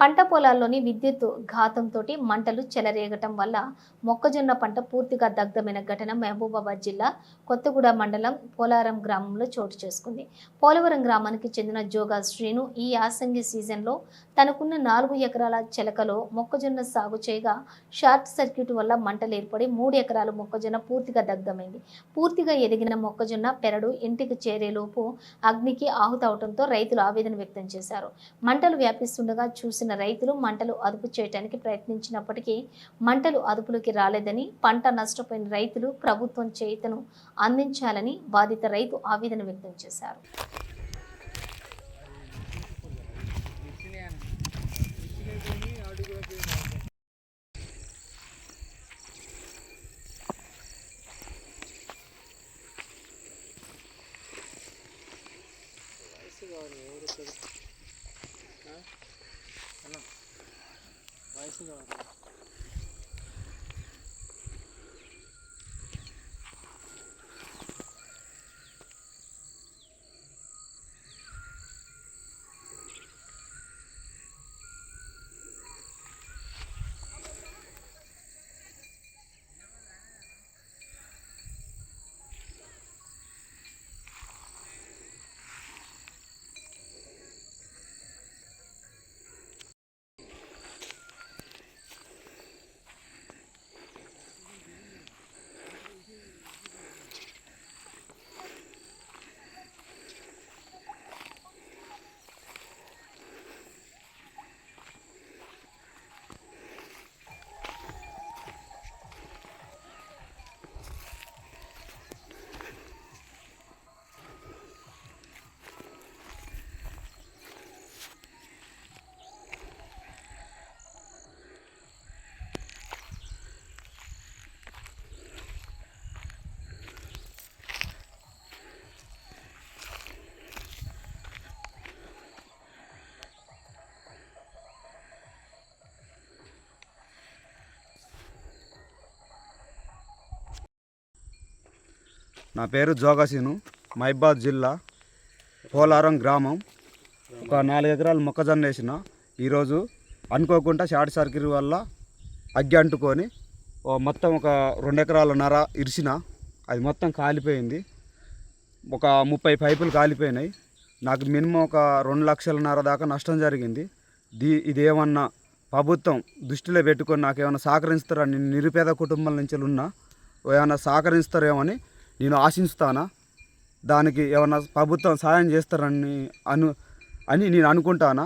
పంట పొలాల్లోని విద్యుత్ ఘాతంతో మంటలు చెలరేగటం వల్ల మొక్కజొన్న పంట పూర్తిగా దగ్ధమైన ఘటన మహబూబాబాద్ జిల్లా కొత్తగూడ మండలం పోలారం గ్రామంలో చోటు చేసుకుంది. పోలవరం గ్రామానికి చెందిన జోగా శ్రీను ఈ యాసంగి సీజన్లో తనకున్న నాలుగు ఎకరాల చెలకలో మొక్కజొన్న సాగు చేయగా షార్ట్ సర్క్యూట్ వల్ల మంటలు ఏర్పడి మూడు ఎకరాల మొక్కజొన్న పూర్తిగా దగ్ధమైంది. పూర్తిగా ఎదిగిన మొక్కజొన్న పెరడు ఇంటికి చేరేలోపు అగ్నికి ఆహుతవడంతో రైతులు ఆవేదన వ్యక్తం చేశారు. మంటలు వ్యాపిస్తుండగా చూసిన రైతులు మంటలు అదుపు చేయడానికి ప్రయత్నించినప్పటికీ మంటలు అదుపులోకి రాలేదని పంట నష్టపోయిన రైతులు ప్రభుత్వం చేతను అందించాలని బాధిత రైతు ఆవేదన వ్యక్తం చేశారు. 하나 많이 신경 안 써. నా పేరు జోగసీను మైబాద్ జిల్లా పోలారం గ్రామం. ఒక నాలుగు ఎకరాలు మొక్కజొన్న వేసిన. ఈరోజు అనుకోకుండా షార్ట్ సర్క్యూట్ వల్ల అగ్గి అంటుకొని మొత్తం ఒక రెండు ఎకరాల నర ఇరిసిన. అది మొత్తం కాలిపోయింది. ఒక ముప్పై పైపులు కాలిపోయినాయి. నాకు మినిమం ఒక రెండు లక్షల నర దాకా నష్టం జరిగింది. దీ ఇదేమన్నా ప్రభుత్వం దృష్టిలో పెట్టుకొని నాకు ఏమైనా సహకరిస్తారని నేను నిరుపేద కుటుంబాల నుంచి ఉన్నా ఏమైనా సహకరిస్తారేమని నేను ఆశిస్తానా దానికి ఏమన్నా ప్రభుత్వం సాయం చేస్తారని అను అని నేను అనుకుంటానా?